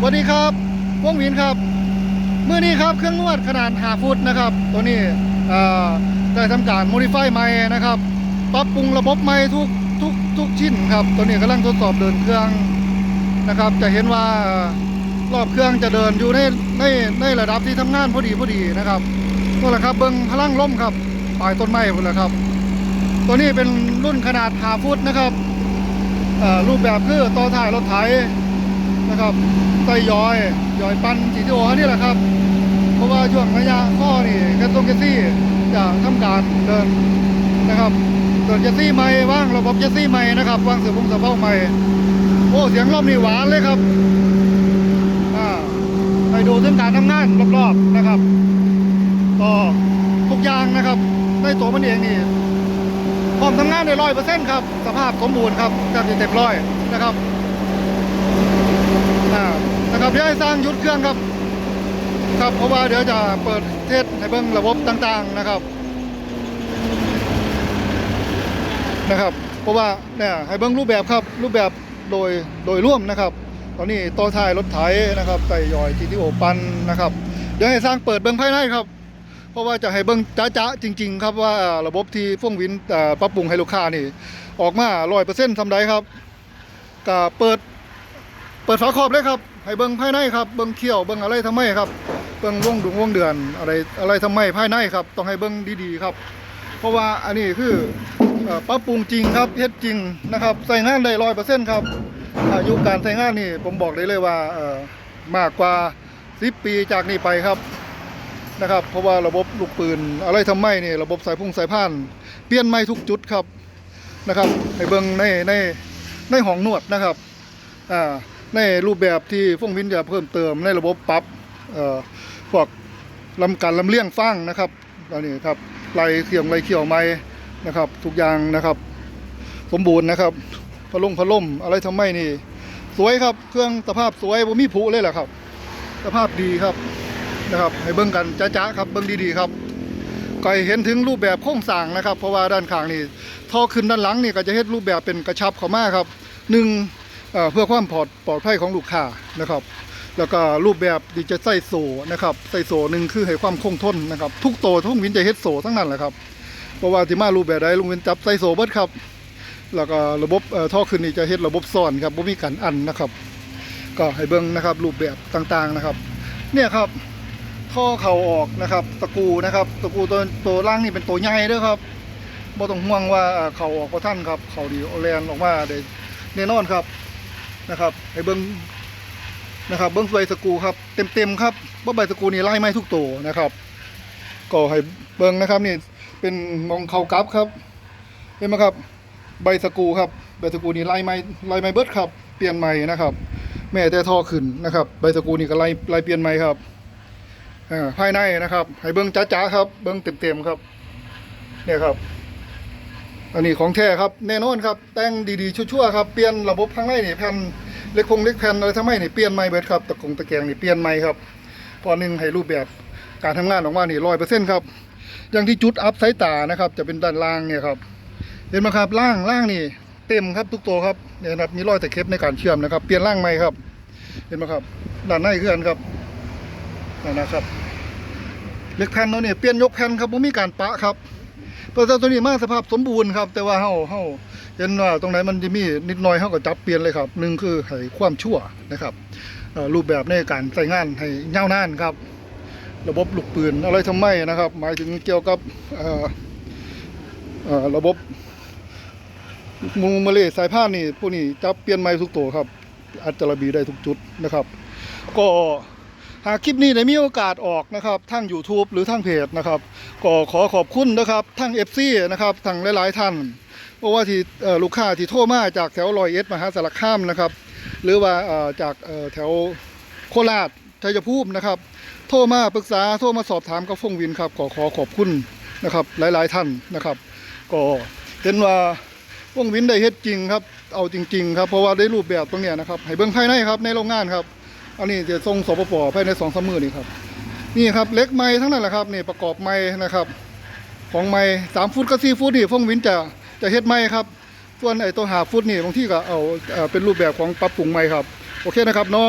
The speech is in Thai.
สวัสดีครับวงหวินครับเมื่อนี้ครับเครื่องนวดขนาด5ฟุตนะครับ ตัวนี้ได้ทำการโมดิฟายใหม่นะครับปรับปรุงระบบใหม่ทุกทุกทุกชิ้นครับ ตัวนี้กำลังทดสอบเดินเครื่องนะครับ จะเห็นว่ารอบเครื่องจะเดินอยู่ในในในระดับที่ทำงานพอดีพอดีนะครับนี่แหละครับเบิ้งพลังลมครับปลายต้นไม้หมดแล้วครับ ตัวนี้เป็นรุ่นขนาด5ฟุตนะครับรูปแบบคือต่อถ่ายรถไถ นะครับไส้ย้อยย้อยปันจีทีโอนี่แหละครับ เพราะว่าช่วงระยะข้อนี่แกตรงแกซี่จะทำการเดินนะครับเดินแกซี่ใหม่ว่างระบบแกซี่ใหม่นะครับวางเสือพงเสือเป้าใหม่โอ้เสียงลมนี่หวานเลยครับอ่าไปดูถึงการทำงานรอบๆนะครับก็ทุกอย่างนะครับได้ตัวมันเองนี่พร้อมทำงานได้ร้อยเปอร์เซ็นต์ครับ สภาพสมบูรณ์ครับจากเต็มร้อยนะครับ นะครับเดี๋ยวให้สร้างยุดเครื่องครับ ครับเพราะว่าเดี๋ยวจะเปิดเทสให้เบิ้องระบบต่างๆนะครับนะครับ เพราะว่าเนี่ยให้เบิ้องรูปแบบครับรูปแบบโดยโดยร่วมนะครับ ตอนนี้ต่อท้ายรถไถนะครับไต่ย่อยทีทีโอปันนะครับ เดี๋ยวให้สร้างเปิดเบิ้องภายในครับเพราะว่าจะให้เบิ้งจ้าๆจริง ๆ ครับว่าระบบที่ฟ่งวินปรับปรุงให้ลูกค้านี่ ออกมาร้อยเปอร์เซ็นต์ทำได้ครับก็เปิดเปิดฝาครอบเลยครับ ให้เบิ้งภายในครับเบิ้งเขี้ยวเบิ้งอะไรทำไมครับเบิ้งวงดุงวงเดือนอะไรอะไรทำไมภายในครับ ต้องให้เบิ้งดีๆครับ เพราะว่าอันนี้คือปรับปรุงจริงครับเฮ็ดจริงนะครับใส่งานได้ร้อยเปอร์เซ็นต์ครับอายุการใช้งานนี่ผมบอกได้เลยว่ามากกว่า10ปีจากนี้ไปครับนะครับ เพราะว่าระบบลูกปืนอะไรทำไมนี่ระบบสายพุ่งสายผ่าน เปลี่ยนใหม่ทุกจุดครับนะครับให้เบิ้งในในในห้องนวดนะครับอ่า ในรูปแบบที่ฟงวินจะเพิ่มเติมในระบบปรับก่อพวกลำการลำเลียงฟังนะครับอันนี้ครับไหลเขี่ยมไหลเขี่ยวไม้นะครับ ทุกอย่างนะครับ สมบูรณ์นะครับพะลงพะล่มอะไรทำไมนี่ สวยครับ เครื่องสภาพสวยบ่มีผุเลยแหละครับ สภาพดีครับนะครับ ให้เบิ่งกันจ้าๆครับเบิ่งดีๆครับก็เห็นถึงรูปแบบโครงสร้างนะครับ เพราะว่าด้านข้างนี่ท่อขึ้นด้านหลังนี่ก็จะเฮ็ดรูปแบบเป็นกระชับเข้ามาครับหนึ่ง เพื่อความปลอดปลอดภัยของลูกค้านะครับ แล้วก็รูปแบบที่จะใส่โซ่นะครับใส่โซ่หนึ่งคือให้ความคงทนนะครับ ทุกโตทุกวินจะเฮ็ดโซ่ทั้งนั้นแหละครับเพราะว่าที่มารูปแบบใดลุงวินจับใส่โซ่เบิดครับ แล้วก็ระบบเอ่อท่อขึ้นนี่จะเฮ็ดระบบซ้อนครับบ่มีการอันนะครับ ก็ให้เบิ่งนะครับ รูปแบบต่างๆนะครับ เนี่ยครับท่อเข่าออกนะครับ ตะกูนะครับ ตะกูตัวตัวล่างนี่เป็นตัวใหญ่เด้อครับบ่ต้องห่วงว่าเข่าออกบ่ทันครับ เข่าดีเอแลนออกมาได้แน่นอนครับ นะครับให้เบิ้งนะครับเบิ้งใบสกูครับเต็มๆครับว่าใบสกูนี่ไล่ไม้ทุกตัวนะครับก็ให้เบิ้งนะครับนี่เป็นมองเขากับครับเห็นไหมครับ ใบสกูครับใบสกูนี่ไล่ไม้ไล่ไม้เบิดครับเปลี่ยนใหม่นะครับ แม่แต่ท่อขึ้นนะครับ ใบสกูนี่ก็ไล่ไล่เปลี่ยนใหม่ครับอ่าภายในนะครับ ให้เบิ้งจ้าๆครับ เบิ้งเต็มๆครับ เนี่ยครับ อันนี้ของแท้ครับแน่นอนครับแต่งดีๆชั่วๆครับเปลี่ยนระบบข้างในนี่แผ่นเล็กคงเล็กแผ่นอะไรทำไมนี่เปลี่ยนใหม่เบิดครับตะกงตะแกรงนี่เปลี่ยนใหม่ครับพอหนึ่งให้รูปแบบการทำงานออกมานี่ร้อยเปอร์เซ็นต์ครับอย่างที่จุดอัพสายตานะครับจะเป็นด้านล่างเนี่ยครับเห็นไหมครับล่างล่างนี่เต็มครับทุกตัวครับเนี่ยครับมีรอยตะเข็บในการเชื่อมนะครับ เปลี่ยนล่างใหม่ครับ เห็นไหมครับด้านในคือนครับนั่นนะครับเล็กแผ่นเราเนี่ยเปลี่ยนยกแผ่นครับไม่มีการปะครับ ตัวเจ้าตัวนี้มาสภาพสมบูรณ์ครับ แต่ว่าเฮาเฮาเห็นว่าตรงไหนมันจะมีนิดหน่อยเฮาก็จับเปลี่ยนเลยครับหนึ่งคือให้ความชั่วนะครับรูปแบบในการใส่งานให้ยาวนานครับ ระบบลูกปืนอะไรทำไมนะครับ หมายถึงเกี่ยวกับระบบมูมาเลสายผ้านนี่พวกนี้จับเปลี่ยนใหม่ทุกตัวครับ อัตราบีได้ทุกจุดนะครับ ก็ หากคลิปนี้ได้มีโอกาสออกนะครับทั้ง YouTube หรือทั้งเพจนะครับก็ขอขอบคุณนะครับทั้ง FC นะครับทั้งหลายๆท่านเพราะว่าที่ลูกค้าที่โทรมาจากแถวรอยเอ็ดมหาสารคามนะครับ หรือว่าจากแถวโคราชชัยภูมินะครับ โทรมาปรึกษาโทรมาสอบถามกับฟงวินครับขอขอขอบคุณนะครับหลาย ๆท่านนะครับ ก็เห็นว่าฟงวินได้เฮ็ดจริงครับเอาจริง ๆ ครับเพราะว่าได้รูปแบบตรงเนี้ยนะครับให้เบิ่งภายในครับในโรงงานครับ อันนี้จะส่งสปปภายในสองสามมือนี่ครับ นี่ครับเล็กไม้ทั้งนั้นแหละครับนี่ประกอบไม้นะครับ ของไม้สามฟุตกับสี่ฟุตนี่ฟงวินจะจะเฮ็ดไม้ครับ ส่วนไอ้ตัวหาฟุตนี่บางที่ก็เอาเอ่อเป็นรูปแบบของปรับปรุงไม้ครับ โอเคนะครับเนาะ